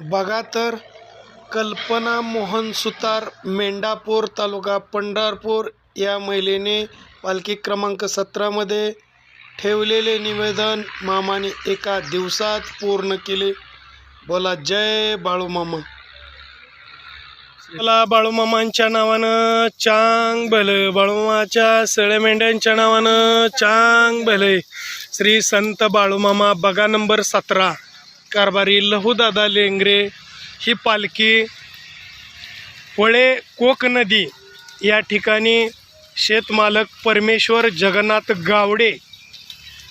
बघा तर कल्पना मोहन सुतार मेंढापूर तालुका पंढरपूर या महिलेने पालखी क्रमांक सतरामध्ये ठेवलेले निवेदन मामाने एका दिवसात पूर्ण केले. बोला जय बाळूमामा मला बाळूमामांच्या नावानं चांग भलं बाळूमामाच्या सळे मेंढ्यांच्या नावानं चांग भले. श्री संत बाळूमामा बघा नंबर सतरा. कारभारी लहूदादा लेंगरे ही पालखी वळे कोक नदी या ठिकाणी शेतमालक परमेश्वर जगन्नाथ गावडे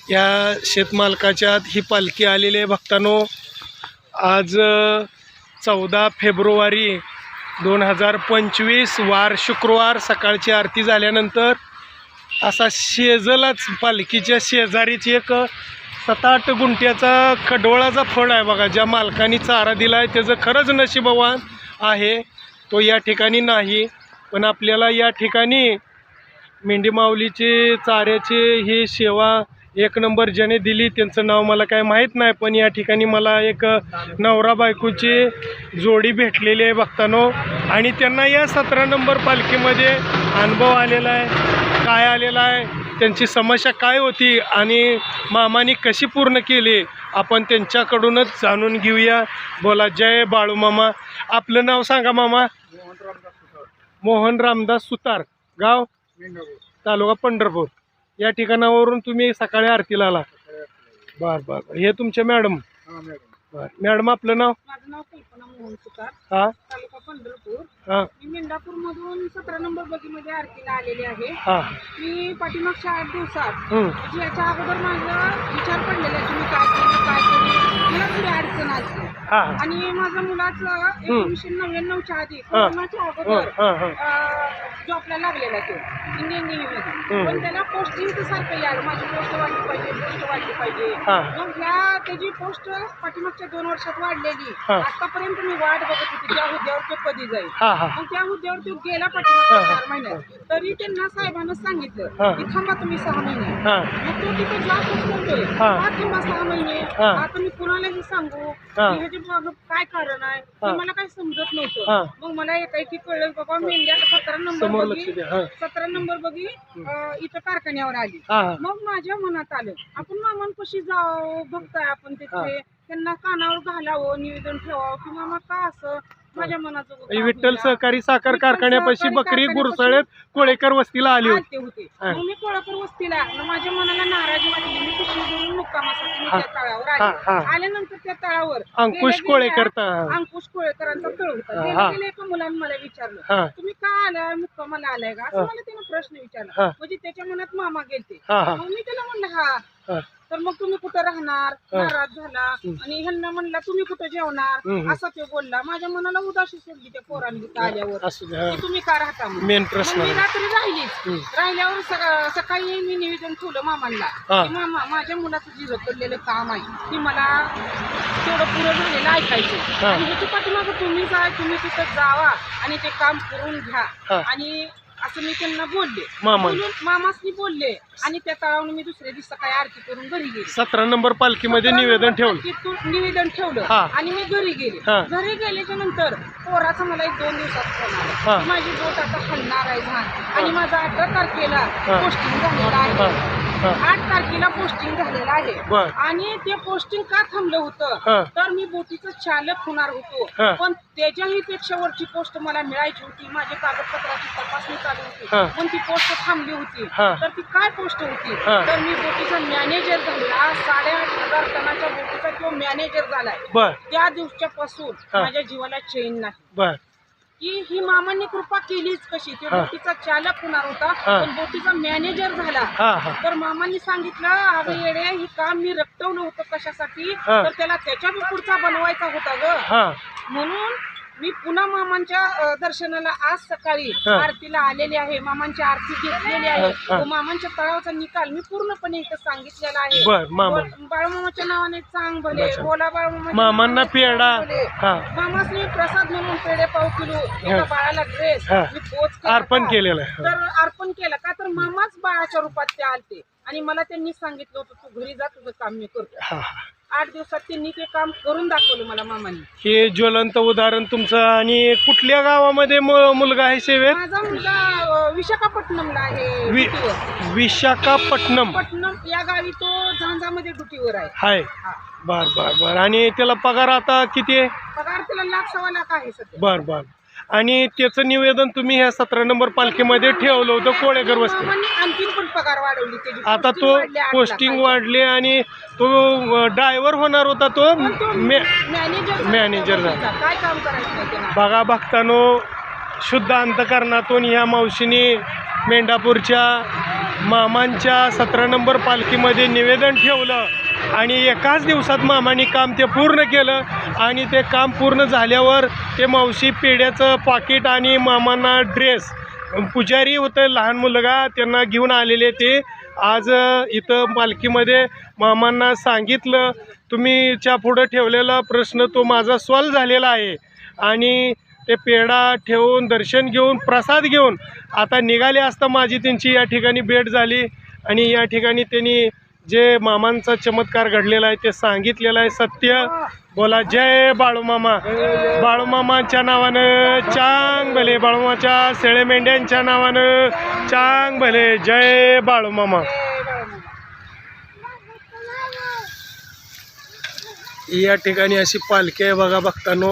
या शेतमालकाच्या आत ही पालखी आलेली आहे. भक्तांनो आज चौदा फेब्रुवारी दोन हजार पंचवीस वार शुक्रवार सकाळची आरती झाल्यानंतर असा शेजलाच पालखीच्या शेजारीच एक सात आठ गुंठ्याचा खडोळाचा फळ आहे बघा ज्या मालकाने चारा दिला आहे त्याचं खरंच नशिबवान आहे. तो या ठिकाणी नाही पण आपल्याला या ठिकाणी मेंढी माऊलीचे चाऱ्याचे ही सेवा एक नंबर ज्याने दिली त्यांचं नाव मला काय माहीत नाही पण या ठिकाणी मला एक नवरा बायकोची जोडी भेटलेली आहे बघतानो. आणि त्यांना या सतरा नंबर पालखीमध्ये अनुभव आलेला आहे काय आलेला आहे त्यांची समस्या काय होती आणि मामाने कशी पूर्ण केली आपण त्यांच्याकडूनच जाणून घेऊया. बोला जय बाळू मामा. आपलं नाव सांगा मामा. मोहन रामदास सुतार. गाव? तालुका पंढरपूर. या ठिकाणावरून तुम्ही सकाळी आरतीला आला. बर बर. हे तुमचे मॅडम. बर. मॅडम आपलं नाव? माझं नाव कल्पना मोहन सुतार. हा? हा. मी मेंढापूर मधून सतरा नंबर बगीमध्ये आरतीला आलेले आहे. हा. मी पाठीमागच्या आठ दिवसात हम्म, म्हणजे याच्या अगोदर माझं विचार पडलेला आहे की मी काय करू काय करू मला थोडी अडचण हा आणि माझं मुलाचं एकोणीसशे नव्याण्णवच्या आधी हा. कोरोनाच्या अगोदर हा हा जॉबला लागलेला तो इंडियन नेव्हीमध्ये. पण त्याला पोस्टिंग सारखं यायला माझी पोस्ट वाढली पाहिजे पोस्ट वाढली पाहिजे हा. मग ह्या त्याची पोस्ट पाठीमागच्या दोन वर्षात वाढलेली हा. आतापर्यंत मी वाट बघत होती त्या हुद्द्यावर तो कधी जाईल हा हा मग त्या हुद्द्यावर तो गेला पाठीमागच्या हा. चार महिन्यात तरी त्यांना साहेबांना हा. सांगितलं की थांबा तुम्ही सहा महिने हा मग तो तिथे जॉबच करतोय हा. हा थांबा सहा महिने हा. आता मी कुणालाही सांगू हा. की मागं काय कारण आहे? हा. हे. मला काही समजत हा. नव्हतं मग मला एकाएकी कळलं बाबा मेंढ्या सतरा नंबर बघी. द्या हा. सतरा नंबर बघी अं, इथं कारखान्यावर आली. हा हा. मग माझ्या मनात आलं आपण मामांपाशी जावं बघताय आपण तिथे. त्यांना कानावर घालावं निवेदन ठेवावं की मामा का असं माझ्या मनाचं म्हणजे विठ्ठल सहकारी साखर कारखान्यापाशी बकरी गुरसळेत कोळेकर वस्तीला आली होती. आलते होते. हा. मग मी कोळापूर वस्तीला मग माझ्या मनाला नाराजी वाटली. मी पिशवी भरून मुक्कामासाठी मी हा. त्या तळावर हा, आले. हा. आल्यानंतर त्या तळावर अंकुश गेल्या- गेल्या- कोळेकर ता- अंकुश कोळेकरांचा तळ होता. हा. गेल्या गेल्या एका मुलाने मला विचारलं तुम्ही का आलाय मुक्कामाला आलाय का? असं हा. मला त्यानं प्रश्न विचारला. हा. म्हणजे त्याच्या मनात मामा गेलते. हा हा. मग मी त्याला म्हणलं हा. हा. तर मग तुम्ही कुठं राहणार. नाराज झाला आणि ह्यांना म्हणला तुम्ही कुठं जेवणार. असं ते बोलला माझ्या मनाला उदासी सोडली त्या पोरांनी आल्यावर की तुम्ही का राहता म्हणून. मेन मग प्रश्न मी. रात्री राहिलीच हम्म. राहिल्यावर सका- सकाळी मी निवेदन ठेवलं मामांना हा. की मामा माझ्या मुलाचं जे रखडलेलं काम आहे ती मला तेवढं पुरं झालेलं ऐकायचं हा. आणि ह्याच्या पाठीमागं तुम्ही जा तुम्ही तिथं जावा आणि ते काम करून घ्या. आणि असं मी त्यांना बोलले. मामा. बोलून मामासनी बोलले आणि त्या तळावून मी दुसऱ्या दिवशी सकाळी आरती करून घरी गेले. सतरा नंबर पालखीमध्ये निवेदन ठेवलं. तिथून निवेदन ठेवलं. हा. आणि मी घरी गेले. हा. घरी गेल्याच्यानंतर पोराचा मला एक दोन दिवसात फोन हा. आला माझी बोट आता हलणार आहे झाड आणि माझा अठरा तारखेला हा. पोस्टिंग झालेलं हा. आहे हा. आठ तारखेला पोस्टिंग झालेलं आहे बर. आणि ते पोस्टिंग का थांबलं हा. होतं तर मी बोटीचं चालक होणार होतो. पण त्याच्याही पेक्षा वरची पोस्ट मला मिळायची होती माझी कागदपत्राची तपासणी चालू हा. होती पण ती पोस्ट थांबली होती हा. तर ती काय पोस्ट होती हा. तर मी बोटीचा मॅनेजर झाला साडेआठ हजार टनाच्या बोटीचा तो मॅनेजर झालाय बर त्या दिवसापासून हा. माझ्या जीवाला चैन नाही बर की ही मामांनी कृपा केलीच कशी? ते हा. बोटीचा चालक होणार होता हा. पण बोटीचा मॅनेजर झाला. हा तर मामांनी सांगितलं अगं येडे ही काम मी रक्तवलं होतं कशासाठी? हा. तर त्याला त्याच्या पुढचा बनवायचा होता ग. हा. म्हणून मी पुन्हा मामांच्या दर्शनाला आज सकाळी. आरतीला आलेली आहे मामांची आरती घेतलेली आहे. व मामांच्या तळावचा निकाल मी पूर्णपणे इथं सांगितलेला आहे बर, मामा. बोल- बाळूमामाच्या नावाने चांग भले. बोला बाळूमामा मामांना पेढा हा मामासनी प्रसाद म्हणून पेढे पाव किलो एका बाळाला ड्रेस. मी पोच अर्पण? केलेलं. तर अर्पण केलं का तर मामाच बाळाच्या रूपात ते आलते आणि मला त्यांनी सांगितलं होतं तू घरी जा तुझं काम मी करतो आठ दिवसात त्यांनी ते काम करून दाखवलं मला मामाने. हे ज्वलंत उदाहरण तुमचं आणि कुठल्या गावामध्ये मु- मुलगा आहे सेवेत माझा मुलगा अं, विशाखापट्टणमला आहे वि ड्युटीवर. विशाखापट्टणम. पट्टणम या गावी तो झांजामध्ये ड्युटीवर आहे. हाय. हा. बर बर बर. आणि त्याला पगार आता किती आहे? पगार त्याला लाख सव्वा लाख आहे सध्या. बर बर. आणि त्याचं निवेदन तुम्ही ह्या सतरा नंबर पालखीमध्ये ठेवलं होतं कोळेकर वस्ती मामांनी आणखीन पण पगार वाढवली त्याची आता तो वाढली आठ पोस्टिंग लाखाची. वाढली आणि तो ड्रायव्हर होणार होता तो पण तो मे मॅनेजर मॅनेजर झाला. झाला. काय काम करायचं नाही त्याला बघा बघतानो शुद्ध अंतकरणातून ह्या मावशीने मेंढापूरच्या मामांच्या सतरा नंबर पालखीमध्ये निवेदन ठेवलं आणि एकाच दिवसात मामाने काम ते पूर्ण केलं आणि ते काम पूर्ण झाल्यावर ते मावशी पेढ्याचं पाकिट आणि मामांना ड्रेस पुजारी होतं लहान मुलगा त्यांना घेऊन आलेले ते. आज इथं पालखीमध्ये मामांना सांगितलं तुम्हीच्या पुढं ठेवलेला प्रश्न तो माझा सॉल्व झालेला आहे. आणि ते पेढा ठेवून दर्शन घेऊन प्रसाद घेऊन आता निघाले असता माझी त्यांची. या ठिकाणी भेट झाली आणि या ठिकाणी त्यांनी जे मामांचा चमत्कार घडलेला आहे ते सांगितलेलं आहे. सत्य बोला. जय बाळूमामा. बाळूमामाच्या नावानं चांग भले. बाळूमाच्या शेळेमेंढ्यांच्या नावानं चांग भले. जय बाळूमामा. या ठिकाणी अशी पालखी आहे बघा बघतानो.